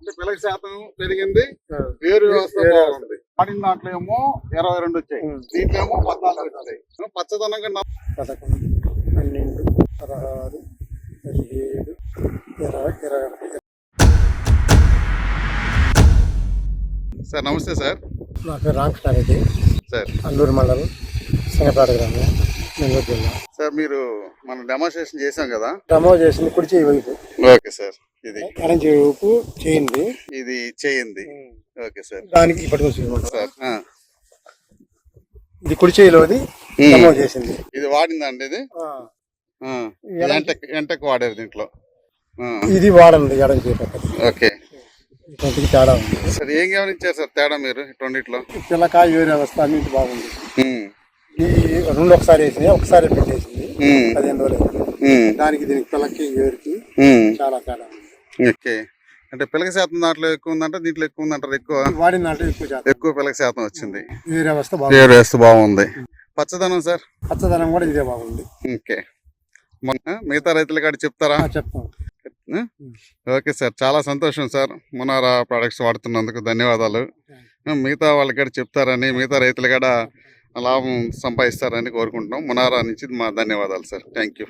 అంటే పిల్లక శాతం పెరిగింది వేరు వ్యవస్థ బాగుంది. వాడిన దాంట్లో ఏమో ఇరవై రెండు వచ్చాయి. దీంట్లో ఏమో పద్నాలుగు వచ్చాయి. పచ్చదనం కన్నా పదకొండు పన్నెండు పదహారు పదిహేడు ఇరవై ఇరవై ఒకటి. సార్ నమస్తే సార్. నా పేరు రామకృష్ణారెడ్డి. సార్. అల్లూరు మండలం సింగపాడ గ్రామం నెల్లూరు జిల్లా. సార్ మీరు మనం డెమాన్స్ట్రేషన్ చేసాం కదా? డమో చేసింది కుడి చేయి వైపు. Okay sir. ఇది. చేయి వైపు చేయింది ఇది చేయింది ఓకే సార్. దానికి చూసుకోండి సార్ ఆ. ఇది కుడి చేయిలోది చేసింది. ఇది వాడిందండి ఇది? ఎంటెక్ ఎంటెక్ వాడారు దీంట్లో. ఇది వాడండి ఎడం చేయి ఓకే. తేడా ఉంది. సార్ ఏం గమనించారు సార్ తేడా మీరు రెండిట్లో పిల్లకాయ వేరే అవస్థ అన్నింటి బాగుంది. ఈ రెండు ఒకసారి వేసింది ఒకసారి పెట్టేసింది. పదిహేను రోజులు. దానికి దీనికి పిల్లకి ఉమ్. చాలా తేడా ఉంది. ఓకే. అంటే పిల్లక శాతం దాంట్లో ఎక్కువ ఉందంటే దీంట్లో ఎక్కువ ఉందంటారు ఎక్కువ? వాడిన దాంట్లో ఎక్కువ శాతం. ఎక్కువ పిల్లక శాతం వచ్చింది. వేరే అవస్థ బాగుంది. వేరు వేస్తే బాగుంది. పచ్చదనం సార్? పచ్చదనం కూడా ఇదే బాగుంది. ఓకే. మొన్న మిగతా రైతుల కాడ చెప్తారా? చెప్తాం? ఓకే సార్ చాలా సంతోషం సార్. మునారా ప్రొడక్ట్స్ వాడుతున్నందుకు ధన్యవాదాలు. మిగతా వాళ్ళకి కూడా చెప్తారని మిగతా రైతులు కూడా లాభం సంపాదిస్తారని కోరుకుంటున్నాం. మునారా నుంచి మా ధన్యవాదాలు సార్. Thank you